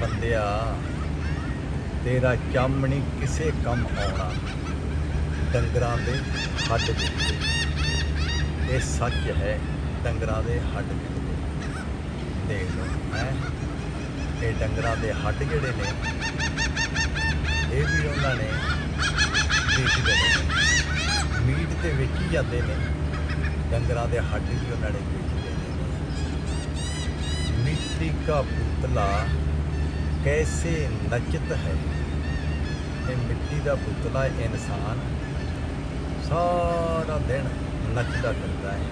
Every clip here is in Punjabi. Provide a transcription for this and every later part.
ਬੰਦਿਆ, ਤੇਰਾ ਚੰਮ ਨਹੀਂ ਕਿਸੇ ਕੰਮ ਆਉਣਾ। ਡੰਗਰਾਂ ਦੇ ਹੱਡ ਦੇ ਇਹ ਸੱਚ ਹੈ, ਡੰਗਰਾਂ ਦੇ ਹੱਡ ਦੇ ਦੇਖ ਲਓ, ਹੈ? ਇਹ ਡੰਗਰਾਂ ਦੇ ਹੱਡ ਜਿਹੜੇ ਨੇ, ਇਹ ਵੀ ਉਹਨਾਂ ਨੇ ਦੇਖਦੇ ਨੇ ਮੀਟ ਤੇ ਵੇਚੀ ਜਾਂਦੇ ਨੇ, ਡੰਗਰਾਂ ਦੇ ਹੱਡ ਵੀ ਉਹਨਾਂ ਨੇ ਵੇਚਦੇ ਨੇ। ਮਿੱਟੀ ਦਾ ਪੁਤਲਾ ਕੈਸੇ ਨਚਤ ਹੈ ਇਹ ਮਿੱਟੀ ਦਾ ਪੁਤਲਾ ਇਨਸਾਨ ਸਾਰਾ ਦਿਨ ਨੱਚਦਾ ਫਿਰਦਾ ਹੈ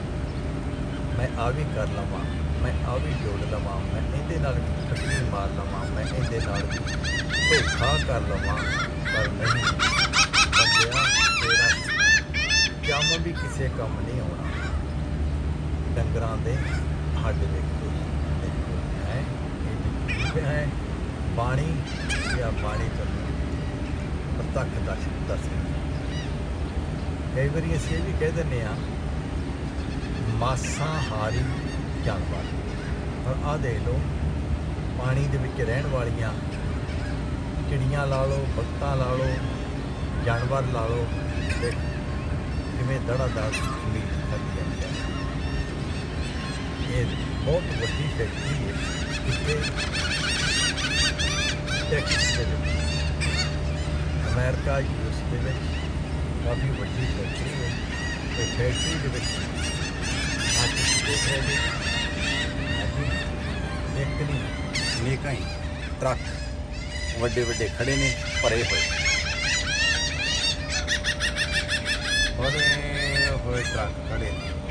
ਮੈਂ ਆ ਵੀ ਕਰ ਲਵਾਂ ਮੈਂ ਆ ਵੀ ਜੋੜ ਲਵਾਂ ਮੈਂ ਇਹਦੇ ਨਾਲ ਟੱਕਰੀ ਮਾਰ ਲਵਾਂ ਮੈਂ ਇਹਦੇ ਨਾਲ ਧੋਖਾ ਕਰ ਲਵਾਂ ਪਰ ਨਹੀਂ ਬੰਦਿਆ ਤੇਰਾ ਕੰਮ ਵੀ ਕਿਸੇ ਕੰਮ ਨਹੀਂ ਆਉਣਾ ਡੰਗਰਾਂ ਦੇ ਹੱਡ ਦੇਖੋ ਦੇਖੋ ਬਾਣੀ ਜਾਂ ਬਾਣੀ ਤੁਹਾਨੂੰ ਪ੍ਰਤੱਖ ਦਰਸ਼ ਦੱਸ ਕਈ ਵਾਰੀ ਅਸੀਂ ਇਹ ਵੀ ਕਹਿ ਦਿੰਦੇ ਆ ਮਾਸਾਹਾਰੀ ਜਾਨਵਰ। ਪਰ ਆ ਦੇਖ ਲਓ, ਪਾਣੀ ਦੇ ਵਿੱਚ ਰਹਿਣ ਵਾਲੀਆਂ ਚਿੜੀਆਂ ਲਾ ਲਓ ਬਗਤਾਂ ਲਾ ਲਓ, ਜਾਨਵਰ ਲਾ ਲਓ ਤੇ ਕਿਵੇਂ ਦੜਾ ਦੜ ਮੀਟ ਖਾਂਦੀ ਜਾਂਦੀ ਹੈ ਇਹ ਬਹੁਤ ਵੱਡੀ ਫੈਕਟਰੀ ਹੈ। ਟੈਕਸ ਦੇ ਵਿੱਚ ਅਮਰੀਕਾ ਯੂਐਸ ਦੇ ਵਿੱਚ ਕਾਫੀ ਵੱਡੀ ਫੈਕਟਰੀ ਹੈ ਤੇ ਫੈਕਟਰੀ ਦੇ ਵਿੱਚ ਅੱਜ ਤੁਸੀਂ ਦੇਖ ਰਹੇ ਜੀ ਇੱਕ ਨਹੀਂ ਨੇਕਾਂ ਹੀ ਟਰੱਕ ਵੱਡੇ ਵੱਡੇ ਖੜੇ ਨੇ ਭਰੇ ਹੋਏ ਭਰੇ ਹੋਏ ਟਰੱਕ ਖੜੇ ਨੇ